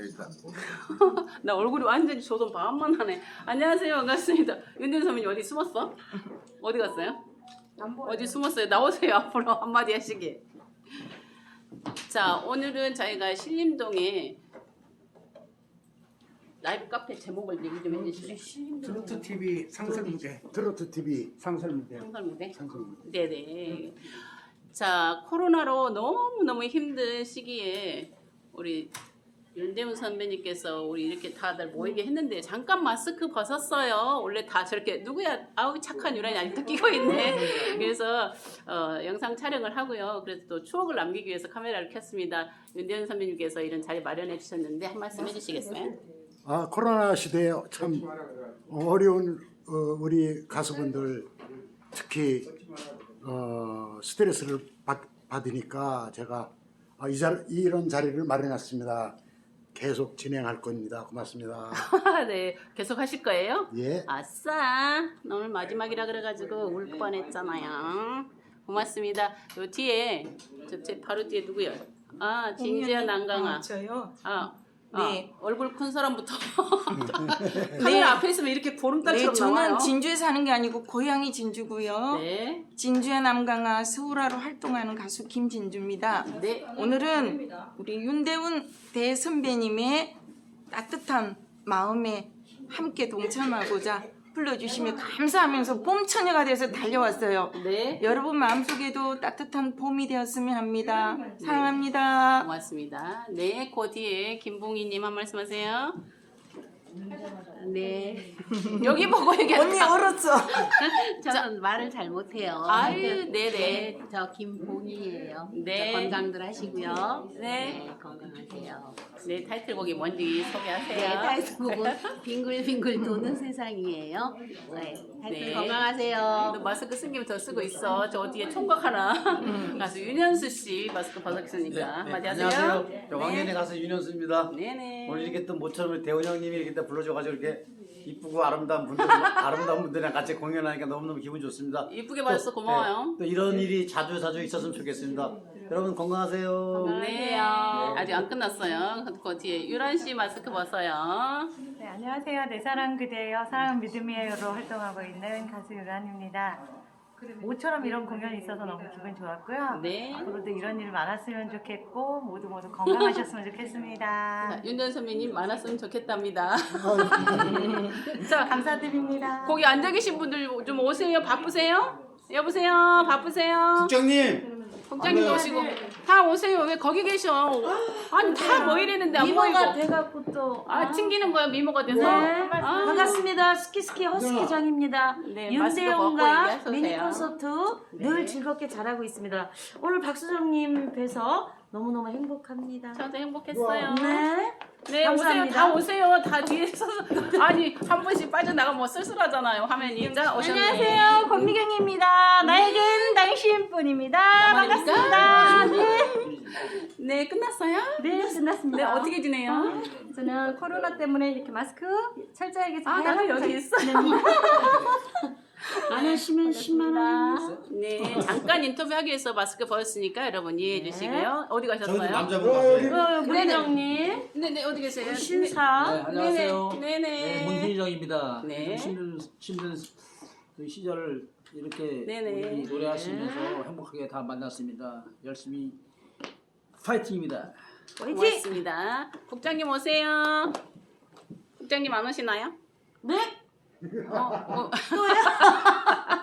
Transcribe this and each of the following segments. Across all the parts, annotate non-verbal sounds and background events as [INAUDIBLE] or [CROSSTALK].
[LAUGHS] 나 얼굴이 완전히 조선 반만 하네. 안녕하세요. 반갑습니다. 윤대현 선배님 어디 숨었어? 어디 갔어요? 어디 숨었어요? 나오세요. 앞으로 한마디 하시게. 자, 오늘은 저희가 신림동에 라이브 카페 제목을 얘기 좀 해주시죠. 트로트 TV 상설 무대. 트로트 TV 상설 무대. 상설 무대. 상설 무대. 네네. 자, 코로나로 너무너무 힘든 시기에 우리 윤대훈 선배님께서 우리 이렇게 다들 모이게 했는데 잠깐 마스크 벗었어요. 원래 다 저렇게 누구야? 아우 착한 유란이 아직도 끼고 있네. [LAUGHS] 그래서 어, 영상 촬영을 하고요. 그래서 또 추억을 남기기 위해서 카메라를 켰습니다. 윤대훈 선배님께서 이런 자리 마련해 주셨는데 한 말씀 해주시겠어요? 아 코로나 시대에 참 어려운 어, 우리 가수분들 특히 어, 스트레스를 받, 받으니까 제가 아, 이 자, 이런 자리를 마련했습니다. 계속 진행할 겁니다. 고맙습니다. [LAUGHS] 네, 계속 하실 거예요? 예. 아싸 오늘 마지막이라 그래가지고 울 뻔했잖아요 고맙습니다 요 뒤에 저 제 바로 뒤에 누구요? 아 진지한 난강아 아, 저요? 아, 아 네. 얼굴 큰 사람부터 [LAUGHS] 카메라 앞에 있으면 이렇게 네, 보름달처럼 저는 나와요 진주에 사는 게 아니고 고향이 진주고요. 네, 진주의 남강아 서울화로 활동하는 가수 김진주입니다. 네. 오늘은 우리 윤대훈 대선배님의 따뜻한 마음에 함께 동참하고자 불러주시며 감사하면서 봄처녀가 돼서 달려왔어요. 네. 여러분 마음속에도 따뜻한 봄이 되었으면 합니다. 사랑합니다. 고맙습니다. 네, 그 뒤에 김봉희님 한 말씀 하세요. 네. [LAUGHS] 여기 보고 얘기하는 언니 얼었어. [LAUGHS] 저는 말을 잘 못해요. 아유, 네네. 네, 저 김봉희예요. 네. 저 건강들 하시고요. 네. 건강하세요. 네, 타이틀곡이 뭔지 네, 소개하세요. 타이틀곡은 빙글빙글 도는 세상이에요. 네, 타이틀 네. 건강하세요. 너 마스크 쓴 김에 더 쓰고 있어. 저 뒤에 총각 하나. 가수 윤현수 씨 마스크 벗었으니까 한마디 하세요. 네, 안녕하세요. 영광년의 가수 윤현수입니다. 네네. 오늘 이렇게 또 모처럼 대원 형님이 이렇게 또 불러줘가지고 이렇게 이쁘고 아름다운 분들, 아름다운 분들이랑 같이 공연하니까 너무너무 기분 좋습니다. 이쁘게 봐줘서 고마워요. 네, 또 이런 일이 자주 자주 있었으면 좋겠습니다. 여러분 건강하세요. 네. 아직 안 끝났어요. 그 뒤에 유란 씨 마스크 벗어요. 네, 안녕하세요. 내 사랑 그대여 사랑 믿음이에요로 활동하고 있는 가수 유란입니다. 모처럼 이런 공연이 있어서 너무 기분 좋았고요. 네. 앞으로도 이런 일 많았으면 좋겠고 모두 모두 건강하셨으면 좋겠습니다. 자, 윤현 선배님 많았으면 좋겠답니다. [LAUGHS] 자, 감사드립니다. 거기 앉아 계신 분들 좀 오세요. 바쁘세요? 여보세요. 바쁘세요? 국장님. 국장님 안 오시고 다 오세요. 왜 거기 계셔? 아니 다 모이려는데 안 모이고. 미모가 돼갖고 또 아 튕기는 거야 미모가 돼서. 네 아, 반갑습니다 스키스키 허스키장입니다 네, 얘기하셔도 미니 돼요. 콘서트 네. 늘 즐겁게 잘하고 있습니다 오늘 박수정님 뵈서 너무너무 행복합니다 저도 행복했어요. 네 네 감사합니다. 오세요. 다 오세요. 다 뒤에 서서 [LAUGHS] 아니 한 번씩 빠져나가면 뭐 쓸쓸하잖아요 화면이. 자 오셨네. 안녕하세요 권미경입니다 나에겐 당신뿐입니다 반갑습니다 네, [LAUGHS] 네 끝났어요? 네 끝났습니다 네 어떻게 지내요? 저는 코로나 때문에 이렇게 마스크 철저하게 아잘 나도 여기 있어. [LAUGHS] 안 하시면 10만 원 네 [LAUGHS] 잠깐 인터뷰하기 위해서 마스크 벗었으니까 여러분 이해해 주시고요. 어디 저희도 가셨어요? 남자분 봤어요. 어, 네네 어디 계세요? 신사 네, 안녕하세요. 네네. 네, 문희정입니다. 네. 힘든 힘든 그 시절을 이렇게 네네. 우리 노래하시면서 행복하게 다 만났습니다. 열심히 파이팅입니다. 고맙습니다. 국장님 오세요. 국장님 안 오시나요? 네? 어, 어. [LAUGHS]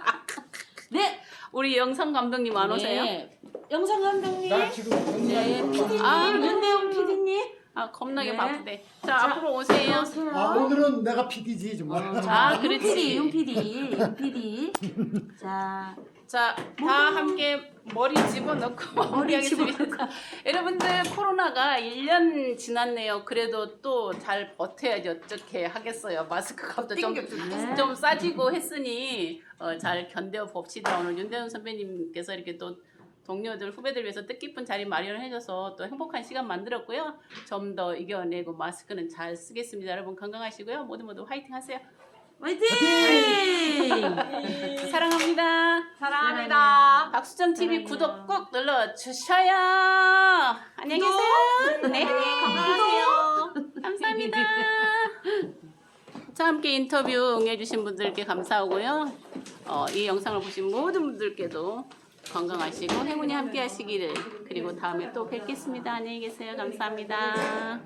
네. 우리 영상 감독님 안 오세요? 네. 영상 감독님, 나 지금 네. PD님, 아, 윤대용 PD님. 아 겁나게 네. 바쁘대. 자, 앞으로 오세요. 아 오늘은 내가 PD지 정말. 아윤 PD, 그렇지. 윤 PD, 윤 PD. 자, 자, 다 함께 머리 집어넣고 [LAUGHS] 마무리하겠습니다. [LAUGHS] 여러분들 코로나가 1년 지났네요. 그래도 또 잘 버텨야지 어떻게 하겠어요. 마스크 값도 좀, 네. 좀 싸지고 했으니 어, 잘 견뎌 봅시다. 오늘 윤대현 선배님께서 이렇게 또 동료들 후배들 위해서 뜻깊은 자리 마련을 해줘서 또 행복한 시간 만들었고요. 좀 더 이겨내고 마스크는 잘 쓰겠습니다. 여러분 건강하시고요. 모두 모두 화이팅 하세요. 화이팅! 사랑합니다. 사랑합니다. 박수정 TV 구독 꼭 눌러 주셔요. 안녕히 계세요. 네, 건강하세요. 자, 함께 인터뷰 응해주신 분들께 감사하고요. 어, 이 영상을 보신 모든 분들께도 건강하시고 행운이 함께 하시기를 그리고 다음에 또 뵙겠습니다. 안녕히 계세요. 감사합니다.